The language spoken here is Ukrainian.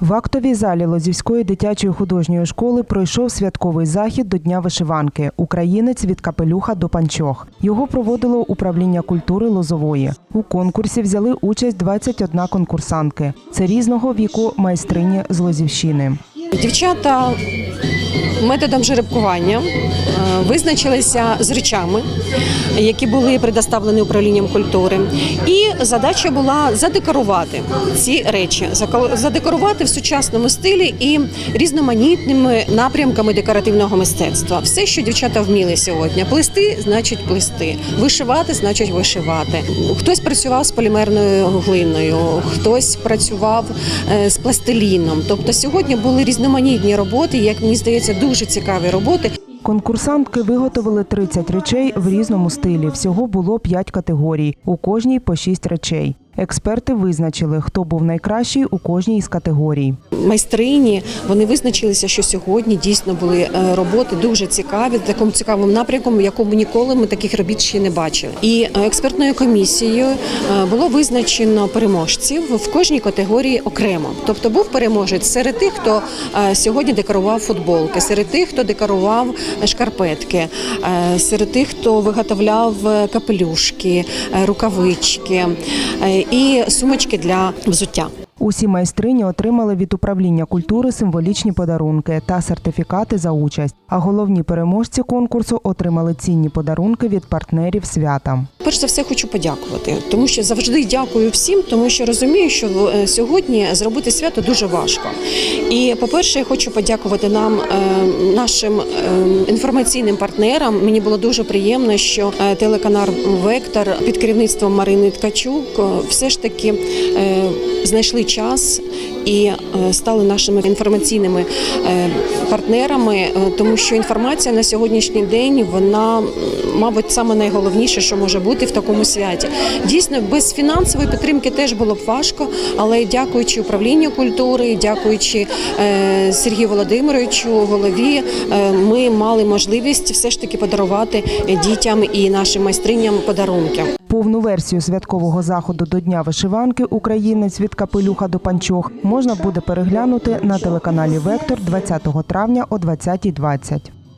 В актовій залі Лозівської дитячої художньої школи пройшов святковий захід до Дня вишиванки Українець від капелюха до панчох. Його проводило управління культури Лозової. У конкурсі взяли участь 21 конкурсантки. Це різного віку майстрині з Лозівщини. Дівчата методом жеребкування визначилися з речами, які були предоставлені управлінням культури. І задача була задекорувати ці речі, задекорувати в сучасному стилі і різноманітними напрямками декоративного мистецтва. Все, що дівчата вміли сьогодні. Плести значить плести, вишивати значить вишивати. Хтось працював з полімерною глиною, хтось працював е, з пластиліном. Тобто сьогодні були різноманітні роботи, як мені здається, дуже цікаві роботи. Конкурсантки виготовили 30 речей в різному стилі. Всього було 5 категорій, у кожній по 6 речей. Експерти визначили, хто був найкращий у кожній із категорій. Майстрині вони визначилися, що сьогодні дійсно були е, роботи дуже цікаві, такому цікавому напрямку, якому ніколи ми таких робіт ще не бачили. І е, експертною комісією е, було визначено переможців в кожній категорії окремо. Тобто був переможець серед тих, хто сьогодні декорував футболки, серед тих, хто декорував шкарпетки, серед тих, хто виготовляв капелюшки, рукавички і сумочки для взуття. Усі майстрині отримали від управління культури символічні подарунки та сертифікати за участь. А головні переможці конкурсу отримали цінні подарунки від партнерів свята. Перш за все хочу подякувати, тому що завжди дякую всім, тому що розумію, що е, сьогодні зробити свято дуже важко. І по-перше, я хочу подякувати нам, е, нашим е, інформаційним партнерам. Мені було дуже приємно, що телеканал Вектор під керівництвом Марини Ткачук все ж таки знайшли час. І е, стали нашими інформаційними е, партнерами, е, тому що інформація на сьогоднішній день вона, мабуть, саме найголовніше, що може бути в такому святі. Дійсно, без фінансової підтримки теж було б важко, але дякуючи управлінню культури, дякуючи Сергію Володимировичу, голові, ми мали можливість все ж таки подарувати дітям і нашим майстриням подарунки. Повну версію святкового заходу до Дня вишиванки Українець від капелюха до панчох можна буде переглянути на телеканалі Вектор 20 травня о 20.20.